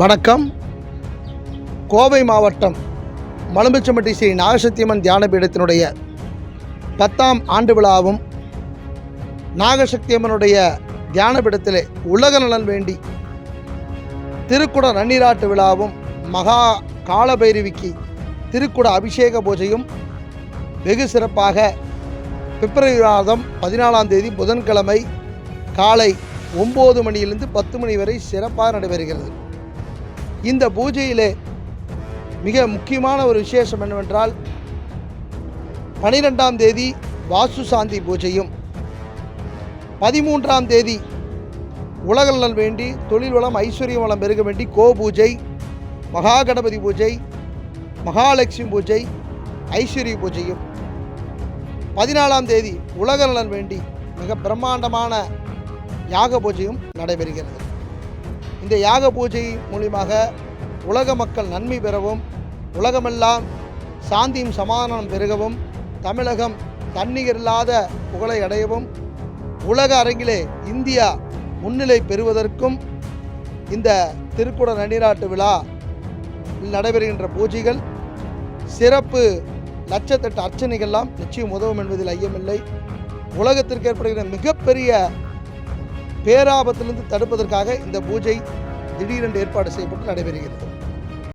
வணக்கம். கோவை மாவட்டம் மலும்பிச்சம்பட்டி ஸ்ரீ நாகசக்தியம்மன் தியானபீடத்தினுடைய பத்தாம் ஆண்டு விழாவும் நாகசக்தியம்மனுடைய தியானபீடத்திலே உலக நலன் வேண்டி திருக்குட நன்னீராட்டு விழாவும் மகா காலபைரவிக்கு திருக்குட அபிஷேக பூஜையும் வெகு சிறப்பாக பிப்ரவரி மாதம் பதினாலாம் தேதி புதன்கிழமை காலை ஒம்பது மணியிலிருந்து பத்து மணி வரை சிறப்பாக நடைபெறுகிறது. இந்த பூஜையிலே மிக முக்கியமான ஒரு விசேஷம் என்னவென்றால் பனிரெண்டாம் தேதி வாஸ்து சாந்தி பூஜையும் பதிமூன்றாம் தேதி உலக நலன் வேண்டி தொழில் வளம் ஐஸ்வர்யம் வளம் பெருக வேண்டி கோ பூஜை மகா கணபதி பூஜை மகாலட்சுமி பூஜை ஐஸ்வர்ய பூஜையும். பதினாலாம் தேதி உலக நலன் வேண்டி மிக பிரம்மாண்டமான யாக பூஜையும் நடைபெறுகிறது. இந்த யாக பூஜை மூலியமாக உலக மக்கள் நன்மை பெறவும் உலகமெல்லாம் சாந்தியும் சமாதானம் பெருகவும் தமிழகம் தன்னிகர் இல்லாத புகழை அடையவும் உலக அரங்கிலே இந்தியா முன்னிலை பெறுவதற்கும் இந்த திருக்குட நன்னீராட்டு விழா நடைபெறுகின்ற பூஜைகள் சிறப்பு லட்சத்தெட்டு அர்ச்சனைகள்லாம் நிச்சயம் உதவும் என்பதில் ஐயமில்லை. உலகத்திற்கு ஏற்படுகிற மிகப்பெரிய பேராபத்திலிருந்து தடுப்பதற்காக இந்த பூஜை திடீரென்று ஏற்பாடு செய்யப்பட்டு நடைபெறுகிறது.